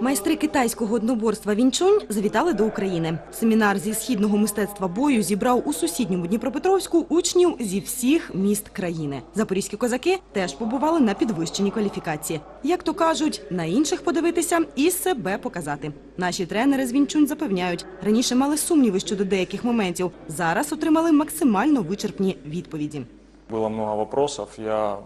Майстри китайського одноборства Вінчунь завітали до України. Семінар зі східного мистецтва бою зібрав у сусідньому Дніпропетровську учнів зі всіх міст країни. Запорізькі козаки теж побували на підвищеній кваліфікації. Як то кажуть, на інших подивитися і себе показати. Наші тренери з Вінчунь запевняють, раніше мали сумніви щодо деяких моментів. Зараз отримали максимально вичерпні відповіді. Было много вопросов, я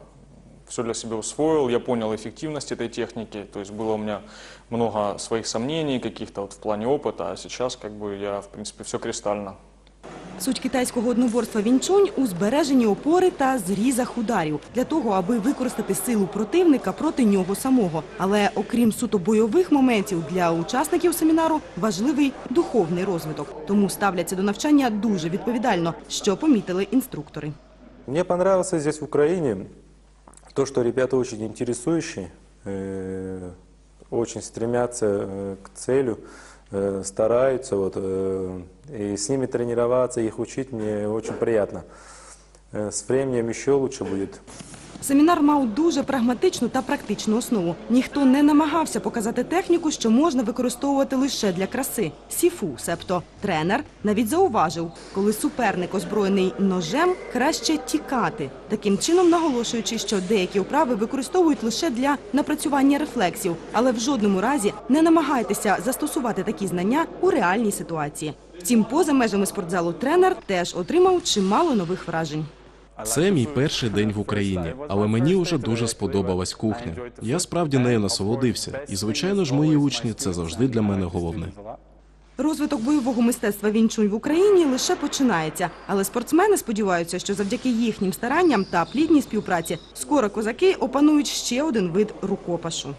все для себя усвоил, я понял эффективность этой техники, то есть было у меня много своих сомнений каких-то вот в плане опыта, а сейчас как бы я, в принципе, все кристально. Суть китайського одноборства вінчунь у збереженні опори та зрізах ударів для того, аби використати силу противника проти нього самого. Але окрім суто бойових моментів, для учасників семінару важливий духовний розвиток. Тому ставляться до навчання дуже відповідально, що помітили інструктори. Мне понравилось здесь в Украине То, что ребята очень интересующие, э, очень стремятся э, к целю, э, стараются, вот, э, и с ними тренироваться, их учить мне очень приятно. Э, С временем еще лучше будет. Семінар мав дуже прагматичну та практичну основу. Ніхто не намагався показати техніку, що можна використовувати лише для краси. Сіфу, себто тренер, навіть зауважив, коли суперник озброєний ножем, краще тікати. Таким чином наголошуючи, що деякі вправи використовують лише для напрацювання рефлексів, але в жодному разі не намагайтеся застосувати такі знання у реальній ситуації. Втім, поза межами спортзалу тренер теж отримав чимало нових вражень. Це мій перший день в Україні, але мені вже дуже сподобалась кухня. Я справді нею насолодився, і звичайно ж, мої учні це завжди для мене головне. Розвиток бойового мистецтва вінчунь в Україні лише починається, але спортсмени сподіваються, що завдяки їхнім старанням та плідній співпраці скоро козаки опанують ще один вид рукопашу.